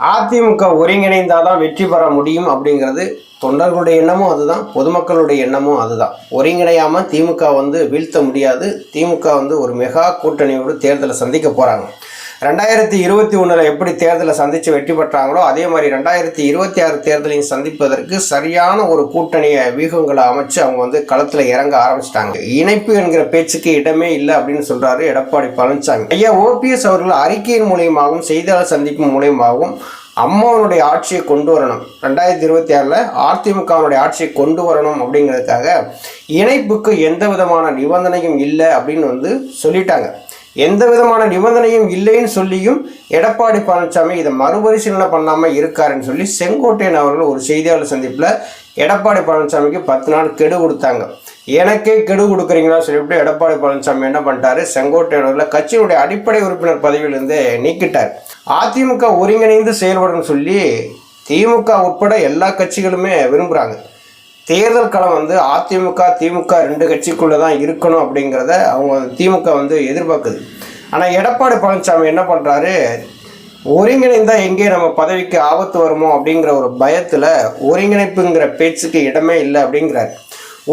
அதிமுக ஒருங்கிணைந்தாதான் வெற்றி பெற முடியும் அப்படிங்கிறது தொண்டர்களுடைய எண்ணமும் அதுதான் பொதுமக்களுடைய எண்ணமும் அதுதான். ஒருங்கிணையாமல் திமுக வந்து வீழ்த்த முடியாது. திமுக வந்து ஒரு மெகா கூட்டணியோடு தேர்தலை சந்திக்க போகிறாங்க ரெண்டாயிரத்தி இருபத்தி ஒன்றில் எப்படி தேர்தலை சந்தித்து வெற்றி பெற்றாங்களோ அதே மாதிரி ரெண்டாயிரத்தி இருபத்தி ஆறு தேர்தலையும் சந்திப்பதற்கு சரியான ஒரு கூட்டணியை வியூகங்களை அமைச்சு அவங்க வந்து களத்தில் இறங்க ஆரம்பிச்சிட்டாங்க. இணைப்பு என்கிற பேச்சுக்கு இடமே இல்லை அப்படின்னு சொல்கிறாரு எடப்பாடி பழனிசாமி ஐயா ஓபிஎஸ் அவர்கள் அறிக்கையின் மூலியமாகவும் செய்தியாளர் சந்திப்பு மூலியமாகவும் அம்மாவனுடைய ஆட்சியை கொண்டு வரணும். ரெண்டாயிரத்தி இருபத்தி ஆறில் அதிமுகவினுடைய ஆட்சியை கொண்டு வரணும் அப்படிங்கிறதுக்காக இணைப்புக்கு எந்த விதமான நிபந்தனையும் இல்லை அப்படின்னு வந்து சொல்லிட்டாங்க. எந்த விதமான நிபந்தனையும் இல்லைன்னு சொல்லியும் எடப்பாடி பழனிசாமி இதை மறுபரிசீலனை பண்ணாமல் இருக்காருன்னு சொல்லி செங்கோட்டையன் அவர்கள் ஒரு செய்தியாளர் சந்திப்பில் எடப்பாடி பழனிசாமிக்கு பத்து நாள் கெடு கொடுத்தாங்க. எனக்கே கெடு கொடுக்குறீங்களா சொல்லிவிட்டு எடப்பாடி பழனிசாமி என்ன பண்ணிட்டாரு? செங்கோட்டையன் கட்சியினுடைய அடிப்படை உறுப்பினர் பதவியிலிருந்து நீக்கிட்டார். அதிமுக ஒருங்கிணைந்து செயல்படும் சொல்லி திமுக உட்பட எல்லா கட்சிகளுமே விரும்புகிறாங்க தேர்தல் களம் வந்து அதிமுக திமுக ரெண்டு கட்சிக்குள்ளே தான் இருக்கணும் அப்படிங்கிறத அவங்க திமுக வந்து எதிர்பார்க்குது. ஆனால் எடப்பாடி பழனிசாமி என்ன பண்ணுறாரு ஒருங்கிணைந்தா எங்கே நம்ம பதவிக்கு ஆபத்து வருமோ அப்படிங்கிற ஒரு பயத்தில் ஒருங்கிணைப்புங்கிற பேச்சுக்கு இடமே இல்லை அப்படிங்கிறார்.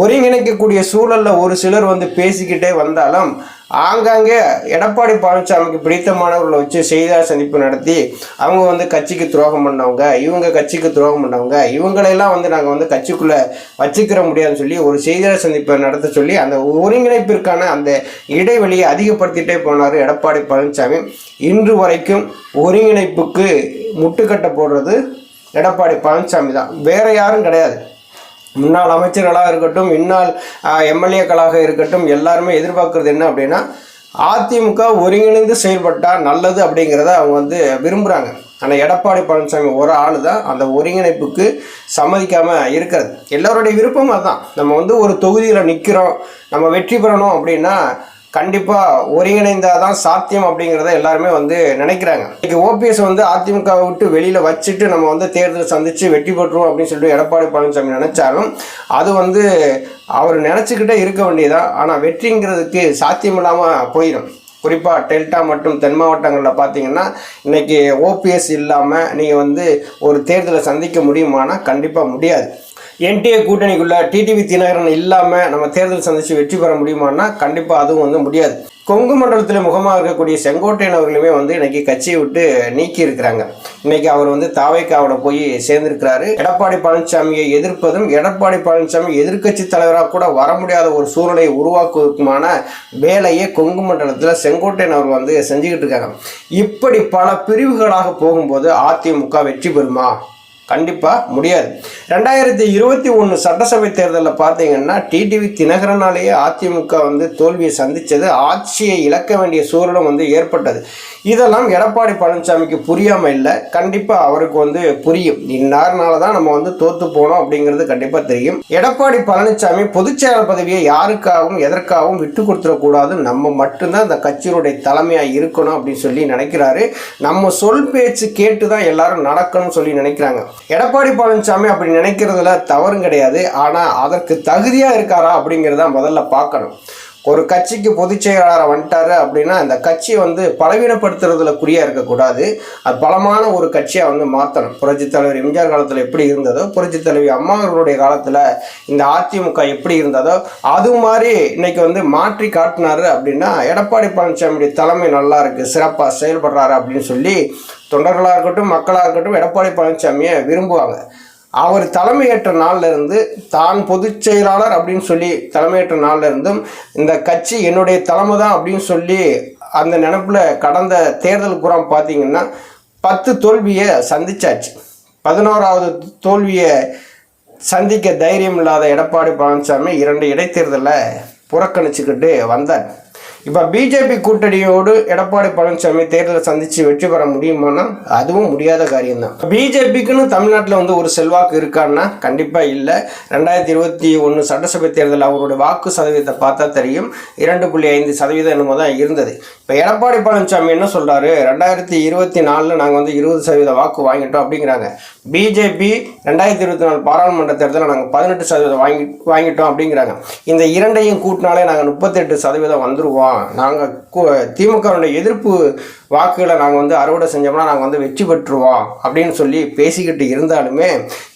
ஒருங்கிணைக்கக்கூடிய சூழலில் ஒரு சிலர் வந்து பேசிக்கிட்டே வந்தாலும் ஆங்காங்கே எடப்பாடி பழனிசாமிக்கு பிடித்தமானவர்களை வச்சு செய்தியாளர் சந்திப்பு நடத்தி அவங்க வந்து கட்சிக்கு துரோகம் பண்ணவங்க இவங்க கட்சிக்கு துரோகம் பண்ணவங்க இவங்களையெல்லாம் வந்து நாங்கள் வந்து கட்சிக்குள்ளே வச்சுக்கிற முடியாதுன்னு சொல்லி ஒரு செய்தியாளர் சந்திப்பை நடத்த சொல்லி அந்த ஒருங்கிணைப்பிற்கான அந்த இடைவெளியை அதிகப்படுத்திட்டே போனார் எடப்பாடி பழனிசாமி. இன்று வரைக்கும் ஒருங்கிணைப்புக்கு முட்டுக்கட்டை போடுறது எடப்பாடி பழனிசாமி தான். வேறு யாரும் கிடையாது. முன்னாள் அமைச்சர்களாக இருக்கட்டும் இன்னால் எம்எல்ஏக்களாக இருக்கட்டும் எல்லாருமே எதிர்பார்க்கறது என்ன அப்படின்னா அதிமுக ஒருங்கிணைந்து செயல்பட்டால் நல்லது அப்படிங்கிறத அவங்க வந்து விரும்புகிறாங்க ஆனால் எடப்பாடி பழனிசாமி ஒரு ஆள் தான் அந்த ஒருங்கிணைப்புக்கு சம்மதிக்காமல் இருக்கிறது. எல்லோருடைய விருப்பம் அதுதான். நம்ம வந்து ஒரு தொகுதியில் நிற்கிறோம் நம்ம வெற்றி பெறணும் அப்படின்னா கண்டிப்பாக ஒருங்கிணைந்தால் தான் சாத்தியம் அப்படிங்கிறத எல்லாருமே வந்து நினைக்கிறாங்க. இன்னைக்கு ஓபிஎஸ் வந்து அதிமுகவை விட்டு வெளியில் வச்சுட்டு நம்ம வந்து தேர்தல் சந்தித்து வெற்றி பெற்றுவோம் அப்படின்னு சொல்லிட்டு எடப்பாடி பழனிசாமி நினச்சாலும் அது வந்து அவர் நினச்சிக்கிட்டே இருக்க வேண்டியதான் ஆனால் வெற்றிங்கிறதுக்கு சாத்தியம் இல்லாமல் போயிடும் குறிப்பாக டெல்டா மற்றும் தென் மாவட்டங்களில் பார்த்தீங்கன்னா இன்றைக்கி ஓபிஎஸ் இல்லாமல் நீங்கள் வந்து ஒரு தேர்தலை சந்திக்க முடியுமானா கண்டிப்பாக முடியாது. என்டிஏ கூட்டணிக்குள்ள டிடிவி தினகரன் இல்லாமல் நம்ம தேர்தல் சந்தித்து வெற்றி பெற முடியுமான்னா கண்டிப்பாக அதுவும் வந்து முடியாது. கொங்கு மண்டலத்தில் முகமாக இருக்கக்கூடிய செங்கோட்டையன் அவர்களுமே வந்து இன்னைக்கு கட்சியை விட்டு நீக்கி இருக்கிறாங்க. இன்னைக்கு அவர் வந்து தாவைக்காவோட போய் சேர்ந்திருக்கிறாரு. எடப்பாடி பழனிசாமியை எதிர்ப்பதும் எடப்பாடி பழனிசாமி எதிர்க்கட்சி தலைவராக கூட வர முடியாத ஒரு சூழ்நிலையை உருவாக்குவதற்குமான வேலையை கொங்கு மண்டலத்தில் செங்கோட்டையன் அவர் வந்து செஞ்சுக்கிட்டு இருக்காங்க. இப்படி பல பிரிவுகளாக போகும்போது அதிமுக வெற்றி பெறுமா? கண்டிப்பாக முடியாது. ரெண்டாயிரத்தி இருபத்தி ஒன்று சட்டசபை தேர்தலில் பார்த்தீங்கன்னா டிடிவி தினகரனாலேயே அதிமுக வந்து தோல்வியை சந்தித்தது ஆட்சியை இழக்க வேண்டிய சூழலும் வந்து ஏற்பட்டது. இதெல்லாம் எடப்பாடி பழனிசாமிக்கு புரியாமல் இல்லை. கண்டிப்பாக அவருக்கு வந்து புரியும். இந்நாறுனால தான் நம்ம வந்து தோற்று போனோம் அப்படிங்கிறது கண்டிப்பாக தெரியும். எடப்பாடி பழனிசாமி பொதுச்செயலாளர் பதவியை யாருக்காகவும் எதற்காகவும் விட்டு கொடுத்துடக்கூடாது. நம்ம மட்டும்தான் இந்த கட்சியினுடைய தலைமையாக இருக்கணும் அப்படின்னு சொல்லி நினைக்கிறாரு. நம்ம சொல் பேச்சு கேட்டு தான் எல்லாரும் நடக்கணும்னு சொல்லி நினைக்கிறாங்க. எடப்பாடி பழனிசாமி அப்படி நினைக்கிறதுல தவறும் கிடையாது. ஆனால் அதற்கு தகுதியாக இருக்காரா அப்படிங்கிறத முதல்ல பார்க்கணும். ஒரு கட்சிக்கு பொதுச் செயலாளர் வந்துட்டாரு அப்படின்னா அந்த கட்சியை வந்து பலவீனப்படுத்துறதுல குறியா இருக்கக்கூடாது. அது பலமான ஒரு கட்சியாக வந்து மாற்றணும் புரட்சித் தலைவர் எம்ஜிஆர் காலத்தில் எப்படி இருந்ததோ புரட்சித் தலைவி அம்மா அவர்களுடைய காலத்தில் இந்த அதிமுக எப்படி இருந்ததோ அது மாதிரி இன்னைக்கு வந்து மாற்றி காட்டினாரு அப்படின்னா எடப்பாடி பழனிசாமியுடைய தலைமை நல்லா இருக்கு சிறப்பாக செயல்படுறாரு அப்படின்னு சொல்லி தொண்டர்களாக இருக்கட்டும் மக்களாக இருக்கட்டும் எடப்பாடி பழனிசாமியை விரும்புவாங்க. அவர் தலைமையேற்ற நாளில் இருந்து தான் பொதுச் செயலாளர் அப்படின்னு சொல்லி தலைமையேற்ற நாளில் இருந்தும் இந்த கட்சி என்னுடைய தலைமை தான் அப்படின்னு சொல்லி அந்த நினப்பில் கடந்த தேர்தல் புறம் பார்த்தீங்கன்னா பத்து தோல்வியை சந்திச்சாச்சு. பதினோராவது தோல்வியை சந்திக்க தைரியம் இல்லாத எடப்பாடி பழனிசாமி இரண்டு இடைத்தேர்தலை புறக்கணிச்சுக்கிட்டு வந்தார். இப்போ பிஜேபி கூட்டணியோடு எடப்பாடி பழனிசாமி தேர்தலை சந்தித்து வெற்றி பெற முடியுமானா? அதுவும் முடியாத காரியம்தான். பிஜேபிக்குன்னு தமிழ்நாட்டில் வந்து ஒரு செல்வாக்கு இருக்கான்னா கண்டிப்பாக இல்லை. ரெண்டாயிரத்தி இருபத்தி ஒன்று சட்டசபை தேர்தல் அவருடைய வாக்கு சதவீதத்தை பார்த்தா தெரியும். இரண்டு புள்ளி ஐந்து சதவீதம் என்னமோ தான் இருந்தது. இப்போ எடப்பாடி பழனிசாமி என்ன சொல்கிறாரு ரெண்டாயிரத்தி இருபத்தி நாலில் நாங்கள் வந்து இருபது சதவீத வாக்கு வாங்கிட்டோம் அப்படிங்கிறாங்க. பிஜேபி ரெண்டாயிரத்தி இருபத்தி நாலு பாராளுமன்ற தேர்தலில் நாங்கள் பதினெட்டு சதவீதம் வாங்கி வாங்கிட்டோம் அப்படிங்கிறாங்க. இந்த இரண்டையும் கூட்டினாலே நாங்கள் முப்பத்தெட்டு சதவீதம் வந்துருவோம். நாங்கள் திமுகவுடைய எதிர்ப்பு வாக்குகளை நாங்கள் வந்து அறுவடை செஞ்சோம்னா நாங்கள் வந்து வெற்றி பெற்றுருவோம் அப்படின்னு சொல்லி பேசிக்கிட்டு இருந்தாலுமே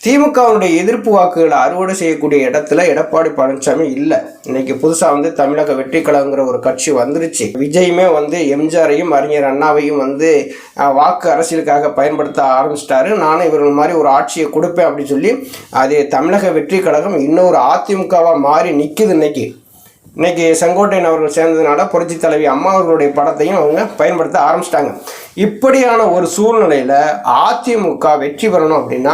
திமுகவுடைய எதிர்ப்பு வாக்குகளை அறுவடை செய்யக்கூடிய இடத்துல எடப்பாடி பழனிசாமி இல்லை. இன்னைக்கு புதுசாக வந்து தமிழக வெற்றி கழகங்கிற ஒரு கட்சி வந்துருச்சு. விஜயுமே வந்து எம்ஜிஆரையும் அறிஞர் அண்ணாவையும் வந்து வாக்கு அரசியலுக்காக பயன்படுத்த ஆரம்பிச்சிட்டாரு. நானும் இவர்கள் மாதிரி ஒரு ஆட்சியை கொடுப்பேன் அப்படின்னு சொல்லி அது தமிழக வெற்றி கழகம் இன்னொரு அதிமுகவாக மாறி நிற்குது இன்னைக்கு. இன்னைக்கு செங்கோட்டையன் அவர்கள் சேர்ந்ததுனால புரட்சி தலைவி அம்மா அவர்களுடைய படத்தையும் அவங்க பயன்படுத்த ஆரம்பிச்சிட்டாங்க. இப்படியான ஒரு சூழ்நிலையில் அதிமுக வெற்றி பெறணும் அப்படின்னா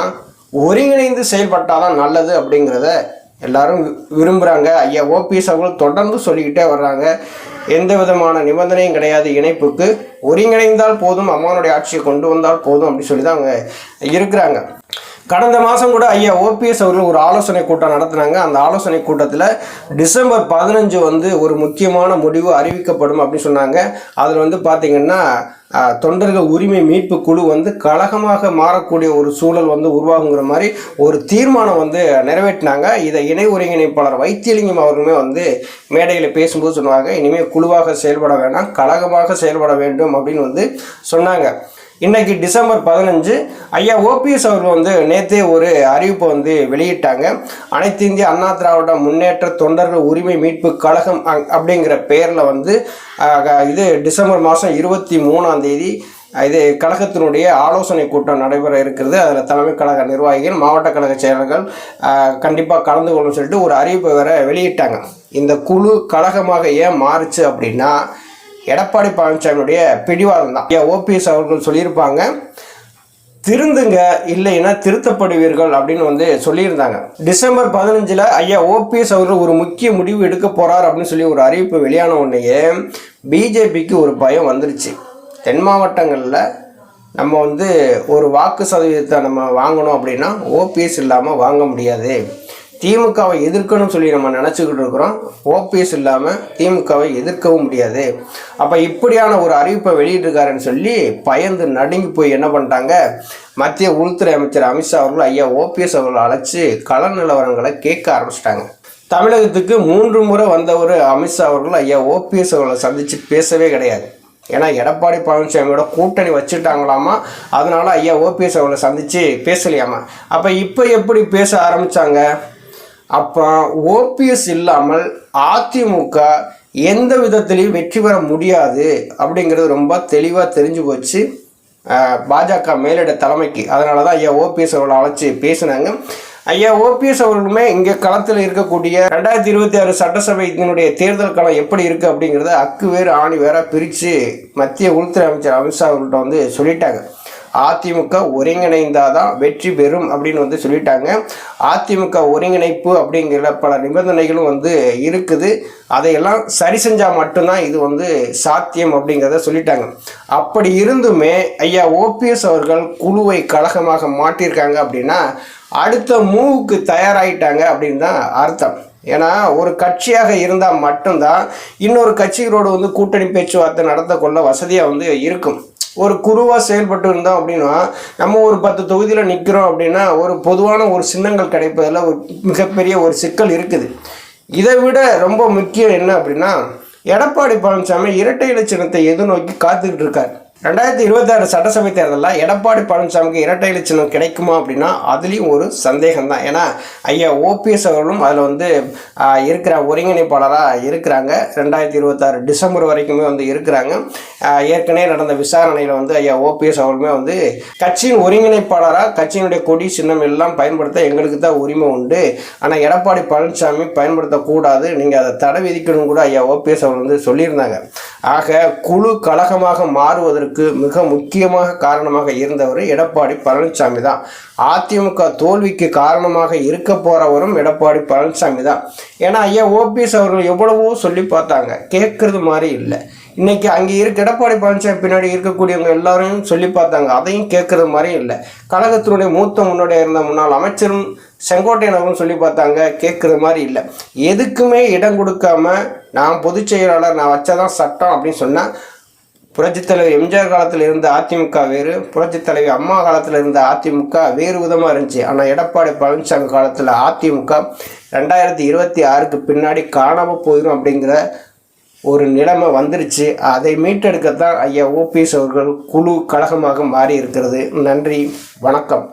ஒருங்கிணைந்து செயல்பட்டால்தான் நல்லது அப்படிங்கிறத எல்லாரும் வி- விரும்புகிறாங்க ஐயா ஓபிஎஸ் அவர்கள் தொடர்ந்து சொல்லிக்கிட்டே வர்றாங்க. எந்த விதமான நிபந்தனையும் கிடையாது. இணைப்புக்கு ஒருங்கிணைந்தால் போதும். அம்மானுடைய ஆட்சியை கொண்டு வந்தால் போதும் அப்படின்னு சொல்லி தான் அவங்க இருக்கிறாங்க. கடந்த மாதம் கூட ஐயா ஓபிஎஸ் அவர்கள் ஒரு ஆலோசனை கூட்டம் நடத்தினாங்க. அந்த ஆலோசனை கூட்டத்தில் டிசம்பர் பதினஞ்சு வந்து ஒரு முக்கியமான முடிவு அறிவிக்கப்படும் அப்படின்னு சொன்னாங்க. அதில் வந்து பார்த்திங்கன்னா தொண்டர்கள் உரிமை மீட்பு குழு வந்து கழகமாக மாறக்கூடிய ஒரு சூழல் வந்து உருவாகுங்கிற மாதிரி ஒரு தீர்மானம் வந்து நிறைவேற்றினாங்க. இதை இணை ஒருங்கிணைப்பாளர் வைத்தியலிங்கம் அவர்களுமே வந்து மேடையில் பேசும்போது சொன்னாங்க. இனிமேல் குழுவாக செயல்பட வேண்டாம் கழகமாக செயல்பட வேண்டும் அப்படின்னு வந்து சொன்னாங்க. இன்னைக்கு டிசம்பர் பதினஞ்சு ஐயா ஓபிஎஸ் அவர்கள் வந்து நேற்றே ஒரு அறிவிப்பை வந்து வெளியிட்டாங்க. அனைத்து இந்திய அண்ணா திராவிட முன்னேற்ற தொண்டர்கள் உரிமை மீட்பு கழகம் அப்படிங்கிற பெயரில் வந்து இது டிசம்பர் மாதம் இருபத்தி மூணாம் தேதி இது கழகத்தினுடைய ஆலோசனை கூட்டம் நடைபெற இருக்கிறது. அதில் தலைமை கழக நிர்வாகிகள் மாவட்ட கழக செயலர்கள் கண்டிப்பாக கலந்து கொள்ளும் சொல்லிட்டு ஒரு அறிவிப்பை வேற வெளியிட்டாங்க. இந்த குழு கழகமாக ஏன் மாறுச்சு அப்படின்னா எடப்பாடி பழனிசாமியுடைய பிடிவாதம் தான். ஐயா ஓபிஎஸ் அவர்கள் சொல்லியிருப்பாங்க திருந்துங்க இல்லைன்னா திருத்தப்படுவீர்கள் அப்படின்னு வந்து சொல்லியிருந்தாங்க. டிசம்பர் பதினஞ்சில் ஐயா ஓபிஎஸ் அவர்கள் ஒரு முக்கிய முடிவு எடுக்க போகிறார் அப்படின்னு சொல்லி ஒரு அறிவிப்பு வெளியான உடனேயே பிஜேபிக்கு ஒரு பயம் வந்துருச்சு. தென் மாவட்டங்களில் நம்ம வந்து ஒரு வாக்கு சதவீதத்தை நம்ம வாங்கணும் அப்படின்னா ஓபிஎஸ் இல்லாமல் வாங்க முடியாது. திமுகவை எதிர்க்கணும்னு சொல்லி நம்ம நினச்சிக்கிட்டு இருக்கிறோம். ஓபிஎஸ் இல்லாமல் திமுகவை எதிர்க்கவும் முடியாது. அப்போ இப்படியான ஒரு அறிவிப்பை வெளியிட்டிருக்காருன்னு சொல்லி பயந்து நடுங்கி போய் என்ன பண்ணிட்டாங்க? மத்திய உள்துறை அமைச்சர் அமித்ஷா அவர்கள் ஐயா ஓபிஎஸ் அவர்களை அழைச்சி கள நிலவரங்களை கேட்க ஆரம்பிச்சிட்டாங்க. தமிழகத்துக்கு மூன்று முறை வந்தவர் அமித்ஷா அவர்கள் ஐயா ஓபிஎஸ் அவர்களை சந்தித்து பேசவே கிடையாது. ஏன்னா எடப்பாடி பழனிசாமியோட கூட்டணி வச்சுட்டாங்களாமா? அதனால ஐயா ஓபிஎஸ் அவர்களை சந்தித்து பேசலையாமா? அப்போ இப்போ எப்படி பேச ஆரம்பித்தாங்க அப்போ ஓபிஎஸ் இல்லாமல் அதிமுக எந்த விதத்திலையும் வெற்றி பெற முடியாது அப்படிங்கிறது ரொம்ப தெளிவாக தெரிஞ்சு போச்சு. பாஜக மேலிட தலைமைக்கு. அதனால தான் ஐயா ஓபிஎஸ் அவர்களை அழைச்சி பேசினாங்க. ஐயா ஓபிஎஸ் அவர்களுமே இங்கே களத்தில் இருக்கக்கூடிய ரெண்டாயிரத்தி இருபத்தி ஆறு சட்டசபையினுடைய தேர்தல் களம் எப்படி இருக்குது அப்படிங்கிறத அக்கு வேறு ஆணி வேற பிரித்து மத்திய உள்துறை அமைச்சர் அமித்ஷா அவர்கள்ட்ட வந்து சொல்லிட்டாங்க. அதிமுக ஒருங்கிணைந்தாதான் வெற்றி பெறும் அப்படின்னு வந்து சொல்லிட்டாங்க. அதிமுக ஒருங்கிணைப்பு அப்படிங்கிற பல நிபந்தனைகளும் வந்து இருக்குது. அதையெல்லாம் சரி செஞ்சால் மட்டும்தான் இது வந்து சாத்தியம் அப்படிங்கிறத சொல்லிட்டாங்க. அப்படி இருந்துமே ஐயா ஓபிஎஸ் அவர்கள் குழுவை கழகமாக மாட்டியிருக்காங்க அப்படின்னா அடுத்த மூவுக்கு தயாராகிட்டாங்க அப்படின்னு தான் அர்த்தம். ஏன்னா ஒரு கட்சியாக இருந்தால் மட்டும்தான் இன்னொரு கட்சிகளோடு வந்து கூட்டணி பேச்சுவார்த்தை நடத்த கொள்ள வசதியாக வந்து இருக்கும். ஒரு குருவாக செயல்பட்டு இருந்தோம் அப்படின்னா நம்ம ஒரு பத்து தொகுதியில் நிற்கிறோம் அப்படின்னா ஒரு பொதுவான ஒரு சின்னங்கள் கிடைப்பதில் ஒரு மிகப்பெரிய ஒரு சிக்கல் இருக்குது. இதை விட ரொம்ப முக்கியம் என்ன அப்படின்னா எடப்பாடி பழனிசாமி இரட்டை இலச்சினத்தை சின்னத்தை எதிர்நோக்கி காத்துக்கிட்டு இருக்கார். ரெண்டாயிரத்தி இருபத்தாறு சட்டசபை தேர்தலில் எடப்பாடி பழனிசாமிக்கு இரட்டை இலை சின்னம் கிடைக்குமா அப்படின்னா அதுலேயும் ஒரு சந்தேகம் தான் ஏன்னா ஐயா ஓபிஎஸ் அவர்களும் அதில் வந்து இருக்கிற ஒருங்கிணைப்பாளராக இருக்கிறாங்க. ரெண்டாயிரத்தி இருபத்தாறு டிசம்பர் வரைக்குமே வந்து இருக்கிறாங்க. ஏற்கனவே நடந்த விசாரணையில் வந்து ஐயா ஓபிஎஸ் அவர்களுமே வந்து கட்சியின் ஒருங்கிணைப்பாளராக கட்சியினுடைய கொடி சின்னம் எல்லாம் பயன்படுத்த எங்களுக்கு தான் உரிமை உண்டு. ஆனால் எடப்பாடி பழனிசாமி பயன்படுத்தக்கூடாது. நீங்கள் அதை தடை விதிக்கணும் கூட ஐயா ஓபிஎஸ் அவர் வந்து சொல்லியிருந்தாங்க. ஆக குழு கழகமாக மாறுவதற்கு மிக முக்கியமாக காரணமாக இருந்தவர் எடப்பாடி பழனிசாமி தான். அதிமுக தோல்விக்கு காரணமாக இருக்க போறவரும் எடப்பாடி பழனிசாமி தான். ஏன்னா ஐயா ஓபிஎஸ் அவர்கள் எவ்வளவோ சொல்லி பார்த்தாங்க. கேட்கறது மாதிரி இல்லை. இன்னைக்கு அங்கே இருக்க எடப்பாடி பழனிசாமி பின்னாடி இருக்கக்கூடியவங்க எல்லாரையும் சொல்லி பார்த்தாங்க. அதையும் கேட்கறது மாதிரி இல்லை. கழகத்தினுடைய மூத்த முன்னோடியாக இருந்த முன்னாள் அமைச்சரும் செங்கோட்டையன் அவரும் சொல்லி பார்த்தாங்க. கேட்குற மாதிரி இல்லை. எதுக்குமே இடம் கொடுக்காம நான் பொதுச் செயலாளர் நான் வச்சாதான் சட்டம் அப்படின்னு சொன்னால் புரட்சித் தலைவர் எம்ஜிஆர் காலத்தில் இருந்த அதிமுக வேறு புரட்சித்தலைவர் அம்மா காலத்தில் இருந்த அதிமுக வேறு விதமாக இருந்துச்சு. ஆனால் எடப்பாடி பழனிசாமி காலத்தில் அதிமுக ரெண்டாயிரத்தி இருபத்தி ஆறுக்கு பின்னாடி காணாமல் போயிடும் அப்படிங்கிற ஒரு நிலைமை வந்துருச்சு. அதை மீட்டெடுக்கத்தான் ஐயா ஓபிஎஸ் அவர்கள் குழு கழகமாக மாறி இருக்கிறது நன்றி வணக்கம்.